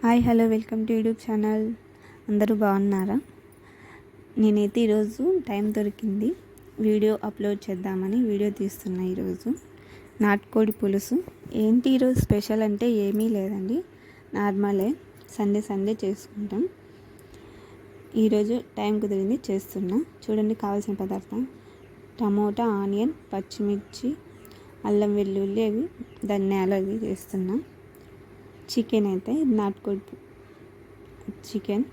Hi hello welcome to YouTube channel. అందరూ బాగున్నారా? నేనైతే ఈరోజు టైం దొరికింది. వీడియో అప్లోడ్ చేద్దామని వీడియో తీస్తున్నా ఈరోజు. నాటుకోడి పులుసు. ఏంటి ఈరోజు స్పెషల్ అంటే ఏమీ లేదండి. నార్మలే. సండే సండే చేసుకుంటాం. ఈరోజు టైం కుదిరింది చేస్తున్నా. చూడండి కావాల్సిన పదార్థం. టమోటా ఆనియన్ పచ్చిమిర్చి అల్లం వెల్లుల్లి అవి ధనియాలు అవి చేస్తున్నాను చికెన్ అయితే నాటుకోడి చికెన్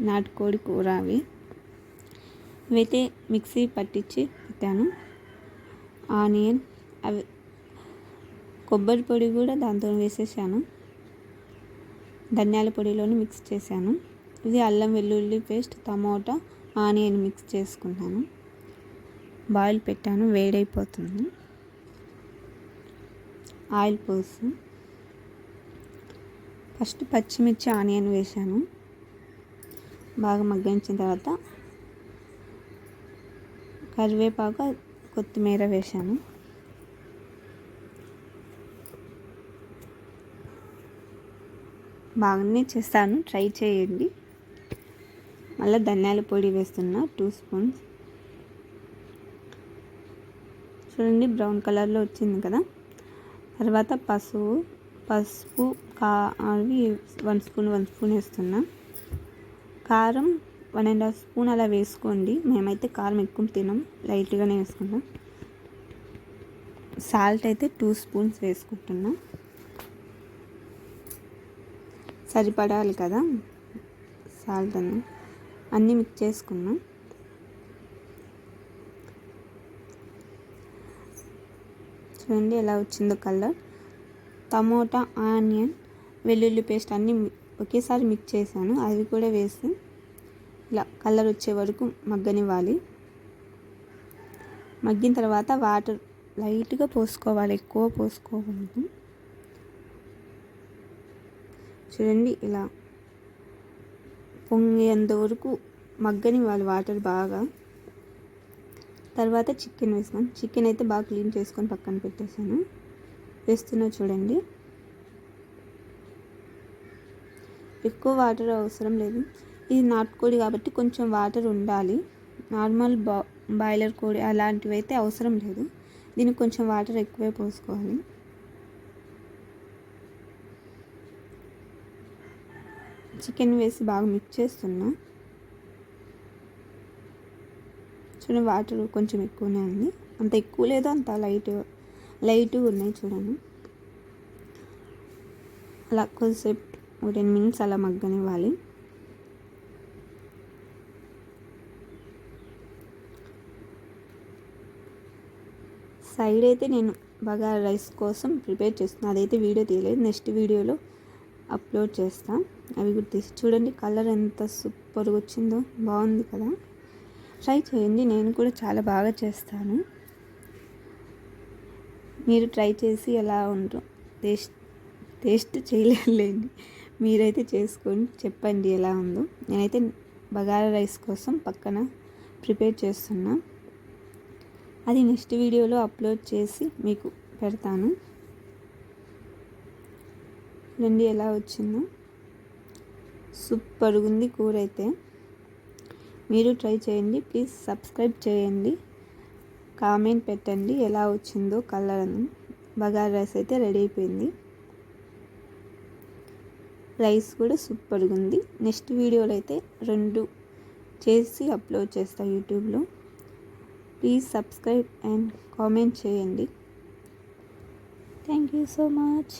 నాటుకోడి కూర అవి ఇవైతే మిక్సీ పట్టించి పెట్టాను. ఆనియన్ అవి కొబ్బరి పొడి కూడా దాంతో వేసేసాను. ధనియాల పొడిలోని మిక్స్ చేశాను. ఇది అల్లం వెల్లుల్లి పేస్ట్ టమోటా ఆనియన్ మిక్స్ చేసుకున్నాను. బాయిల్ పెట్టాను వేడైపోతుంది. ఆయిల్ పోసి ఫస్ట్ పచ్చిమిర్చి ఆనియన్ వేసాను బాగా మగ్గించిన తర్వాత కరివేపాకు కొత్తిమీర వేసాను బాగానే చేస్తాను. ట్రై చేయండి. మళ్ళీ ధనియాల పొడి వేస్తున్నా టూ స్పూన్స్. చూడండి బ్రౌన్ కలర్లో వచ్చింది కదా. తర్వాత పసుపు పసుపు కా అవి వన్ స్పూన్ వన్ స్పూన్ వేస్తున్నా. కారం వన్ అండ్ హాఫ్ స్పూన్ అలా వేసుకోండి. మేమైతే కారం ఎక్కువ తినం లైట్గానే వేసుకుంటాం. సాల్ట్ అయితే టూ స్పూన్స్ వేసుకుంటున్నా. సరిపడాలి కదా సాల్ట్ అని అన్నీ మిక్స్ చేసుకున్నాం. చూడండి ఎలా వచ్చిందో కలర్. టమోటా ఆనియన్ వెల్లుల్లి పేస్ట్ అన్నీ ఒకేసారి మిక్స్ చేశాను. అవి కూడా వేసి ఇలా కలర్ వచ్చే వరకు మగ్గనివ్వాలి. మగ్గిన తర్వాత వాటర్ లైట్గా పోసుకోవాలి. ఎక్కువ పోసుకోకూడదు. చూడండి ఇలా పొంగేంత వరకు మగ్గనివ్వాలి వాటర్ బాగా. తర్వాత చికెన్ వేసుకొని చికెన్ అయితే బాగా క్లీన్ చేసుకొని పక్కన పెట్టేశాను. వేస్తున్నా చూడండి. ఎక్కువ వాటర్ అవసరం లేదు. ఇది నాటుకోడి కాబట్టి కొంచెం వాటర్ ఉండాలి. నార్మల్ బా బాయిలర్ కోడి అలాంటివి అయితే అవసరం లేదు. దీనికి కొంచెం వాటర్ ఎక్కువే పోసుకోవాలి. చికెన్ వేసి బాగా మిక్స్ చేస్తున్నా. చూడండి వాటర్ కొంచెం ఎక్కువనే ఉంది. అంత ఎక్కువ లేదు అంత లైట్ లైట్గా ఉన్నాయి చూడండి. అలా కొద్దిసేపు ఒక టెన్ మినిట్స్ అలా మగ్గనివ్వాలి. సైడ్ అయితే నేను బాగా రైస్ కోసం ప్రిపేర్ చేస్తున్నాను అదైతే వీడియో తీయలేదు. నెక్స్ట్ వీడియోలో అప్లోడ్ చేస్తాను అవి కూడా తీసి చూడండి కలర్ ఎంత సూపర్గా వచ్చిందో. బాగుంది కదా. ట్రై చేయండి. నేను కూడా చాలా బాగా చేస్తాను. మీరు ట్రై చేసి ఎలా ఉందో టేస్ట్ టేస్ట్ చేయలేండి. మీరైతే చేసుకొని చెప్పండి ఎలా ఉందో. నేనైతే బగారా రైస్ కోసం పక్కన ప్రిపేర్ చేస్తున్నా. అది నెక్స్ట్ వీడియోలో అప్లోడ్ చేసి మీకు పెడతాను. రండి ఎలా వచ్చిందో. సూపర్గా ఉంది కూర అయితే మీరు ట్రై చేయండి. ప్లీజ్ సబ్స్క్రైబ్ చేయండి. కామెంట్ పెట్టండి ఎలా వచ్చిందో కలర్ అని బగారా రైస్ అయితే రెడీ అయిపోయింది. రైస్ కూడా సూపర్గా ఉంది. నెక్స్ట్ వీడియోలో అయితే రెండు చేసి అప్లోడ్ చేస్తాను యూట్యూబ్లో. ప్లీజ్ సబ్స్క్రైబ్ అండ్ కామెంట్ చేయండి. Thank you so much.